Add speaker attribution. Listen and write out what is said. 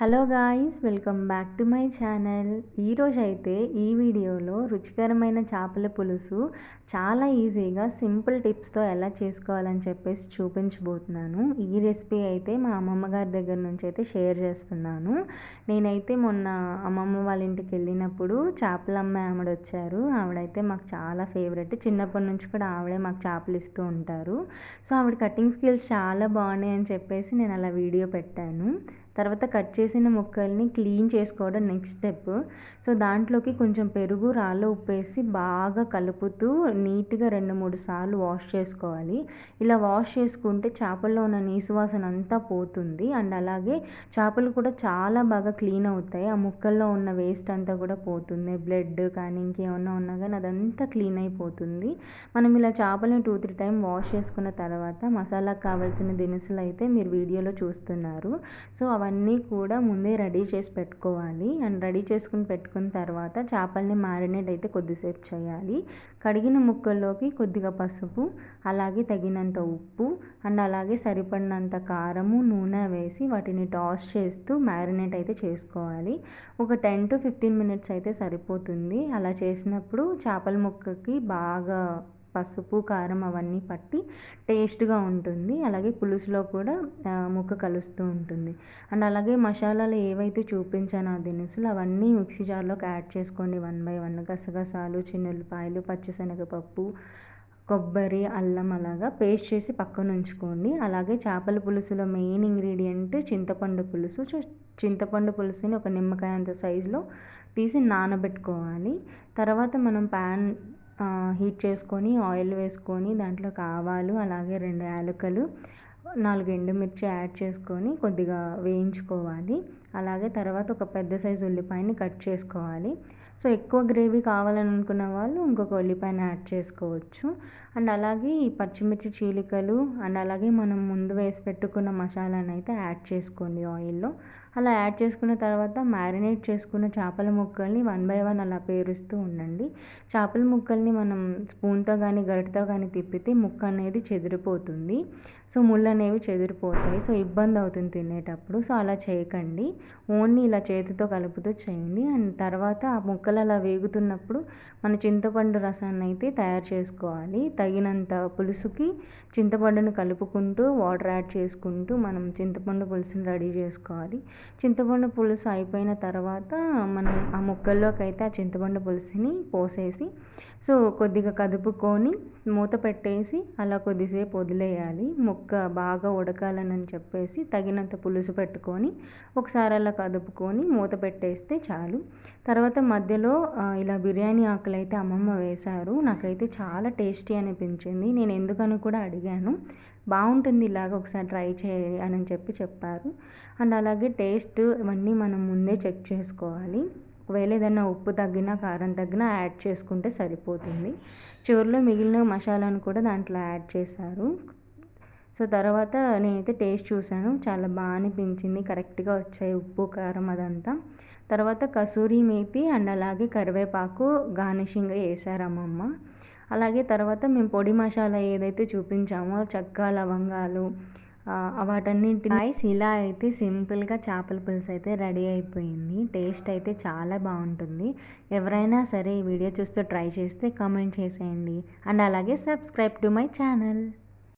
Speaker 1: Hello guys welcome back to my channel. ఈరోజు అయితే ఈ వీడియోలో రుచికరమైన చేపల పులుసు చాలా ఈజీగా సింపుల్ టిప్స్తో ఎలా చేసుకోవాలని చెప్పేసి చూపించబోతున్నాను. ఈ రెసిపీ అయితే మా అమ్మమ్మ గారి దగ్గర నుంచి అయితే షేర్ చేస్తున్నాను. నేనైతే మొన్న అమ్మమ్మ వాళ్ళ ఇంటికి వెళ్ళినప్పుడు చేపల అమ్మాయి ఆవిడ వచ్చారు ఆవిడైతే మాకు చాలా ఫేవరెట్. చిన్నప్పటి నుంచి కూడా ఆవిడే మాకు చేపలు ఇస్తూ ఉంటారు. సో ఆవిడ కటింగ్ స్కిల్స్ చాలా బాగున్నాయి అని చెప్పేసి నేను అలా వీడియో పెట్టాను. తర్వాత కట్ చేసిన ముక్కల్ని క్లీన్ చేసుకోవడం నెక్స్ట్ స్టెప్ సో దాంట్లోకి కొంచెం పెరుగు రాళ్ళు ఉప్పేసి బాగా కలుపుతూ నీట్గా రెండు మూడు సార్లు వాష్ చేసుకోవాలి. ఇలా వాష్ చేసుకుంటే చేపల్లో ఉన్న నీసువాసన అంతా పోతుంది. అండ్ అలాగే చేపలు కూడా చాలా బాగా క్లీన్ అవుతాయి. ఆ ముక్కల్లో ఉన్న వేస్ట్ అంతా కూడా పోతుంది. బ్లడ్ కానీ ఇంకేమన్నా ఉన్నా కానీ అదంతా క్లీన్ అయిపోతుంది. మనం ఇలా చేపలను టూ త్రీ టైం వాష్ చేసుకున్న తర్వాత మసాలాకు కావాల్సిన దినుసులు అయితే మీరు వీడియోలో చూస్తున్నారు. సో అవన్నీ కూడా ముందే రెడీ చేసి పెట్టుకోవాలి. అండ్ రెడీ చేసుకుని పెట్టుకున్న తర్వాత చేపల్ని మ్యారినేట్ అయితే కొద్దిసేపు చేయాలి. కడిగిన ముక్కల్లోకి కొద్దిగా పసుపు అలాగే తగినంత ఉప్పు అండ్ అలాగే సరిపడినంత కారము నూనె వేసి వాటిని టాస్ చేస్తూ మ్యారినేట్ అయితే చేసుకోవాలి. ఒక టెన్ టు ఫిఫ్టీన్ మినిట్స్ అయితే సరిపోతుంది. అలా చేసినప్పుడు చేపల ముక్కకి బాగా పసుపు కారం అవన్నీ పట్టి టేస్ట్గా ఉంటుంది. అలాగే పులుసులో కూడా ముక్క కలుస్తూ ఉంటుంది. అండ్ అలాగే మసాలాలు ఏవైతే చూపించానో ఆ దినుసులు అవన్నీ మిక్సీ జార్లోకి యాడ్ చేసుకోండి. వన్ బై వన్ గసగసాలు చిన్నుల్లిపాయలు పచ్చిశనగపప్పు కొబ్బరి అల్లం అలాగా పేస్ట్ చేసి పక్కన ఉంచుకోండి. అలాగే చేపల పులుసులో మెయిన్ ఇంగ్రీడియంట్ చింతపండు పులుసు. చింతపండు పులుసుని ఒక నిమ్మకాయ అంత సైజులో తీసి నానబెట్టుకోవాలి. తర్వాత మనం ప్యాన్ హీట్ చేసుకొని ఆయిల్ వేసుకొని దాంట్లో ఆవాలు అలాగే రెండు యాలకులు నాలుగు ఎండుమిర్చి యాడ్ చేసుకొని కొద్దిగా వేయించుకోవాలి. అలాగే తర్వాత ఒక పెద్ద సైజు ఉల్లిపాయని కట్ చేసుకోవాలి. సో ఎక్కువ గ్రేవీ కావాలని అనుకున్న వాళ్ళు ఇంకొక ఉల్లిపాయని యాడ్ చేసుకోవచ్చు. అండ్ అలాగే ఈ పచ్చిమిర్చి చీలికలు అండ్ అలాగే మనం ముందు వేసి పెట్టుకున్న మసాలాను అయితే యాడ్ చేసుకోండి ఆయిల్లో. అలా యాడ్ చేసుకున్న తర్వాత మ్యారినేట్ చేసుకున్న చేపల ముక్కల్ని వన్ బై వన్ అలా పేరుస్తూ ఉండండి. చేపల ముక్కల్ని మనం స్పూన్తో కానీ గరిటతో కానీ తిప్పితే ముక్క అనేది చెదిరిపోతుంది. సో ముళ్ళు అనేవి చెదిరిపోతాయి. సో ఇబ్బంది అవుతుంది తినేటప్పుడు. సో అలా చేయకండి. ఓన్లీ ఇలా చేతితో కలుపుతూ చేయండి. అండ్ తర్వాత ఆ ముక్క ముక్కలు అలా వేగుతున్నప్పుడు మన చింతపండు రసాన్ని అయితే తయారు చేసుకోవాలి. తగినంత పులుసుకి చింతపండును కలుపుకుంటూ వాటర్ యాడ్ చేసుకుంటూ మనం చింతపండు పులుసుని రెడీ చేసుకోవాలి. చింతపండు పులుసు అయిపోయిన తర్వాత మనం ఆ ముక్కల్లోకి అయితే ఆ చింతపండు పులుసుని పోసేసి సో కొద్దిగా కదుపుకొని మూత పెట్టేసి అలా కొద్దిసేపు వదిలేయాలి. ముక్క బాగా ఉడకాలని చెప్పేసి తగినంత పులుసు పెట్టుకొని ఒకసారి అలా కదుపుకొని మూత పెట్టేస్తే చాలు. తర్వాత మధ్య మధ్యలో ఇలా బిర్యానీ ఆకులు అయితే అమ్మమ్మ వేశారు. నాకైతే చాలా టేస్టీ అనిపించింది. నేను ఎందుకని కూడా అడిగాను. బాగుంటుంది ఇలాగ ఒకసారి ట్రై చేయాలి అని చెప్పి చెప్పారు. అండ్ అలాగే టేస్ట్ ఇవన్నీ మనం ముందే చెక్ చేసుకోవాలి. ఒకవేళ ఏదైనా ఉప్పు తగ్గినా కారం తగ్గినా యాడ్ చేసుకుంటే సరిపోతుంది. చివరిలో మిగిలిన మసాలాను కూడా దాంట్లో యాడ్ చేశారు. సో తర్వాత నేనైతే టేస్ట్ చూశాను. చాలా బాగా అనిపించింది. కరెక్ట్గా వచ్చాయి ఉప్పు కారం అదంతా. తర్వాత కసూరి మేతి అండ్ అలాగే కరివేపాకు గార్నిషింగ్ వేసారు అమ్మమ్మ. అలాగే తర్వాత మేము పొడి మసాలా ఏదైతే చూపించామో చెక్క లవంగాలు వాటన్నింటిని రైస్ ఇలా అయితే సింపుల్గా చేపల పులుసు అయితే రెడీ అయిపోయింది. టేస్ట్ అయితే చాలా బాగుంటుంది. ఎవరైనా సరే ఈ వీడియో చూస్తూ ట్రై చేస్తే కామెంట్ చేసేయండి. అండ్ అలాగే సబ్స్క్రైబ్ టు మై ఛానల్.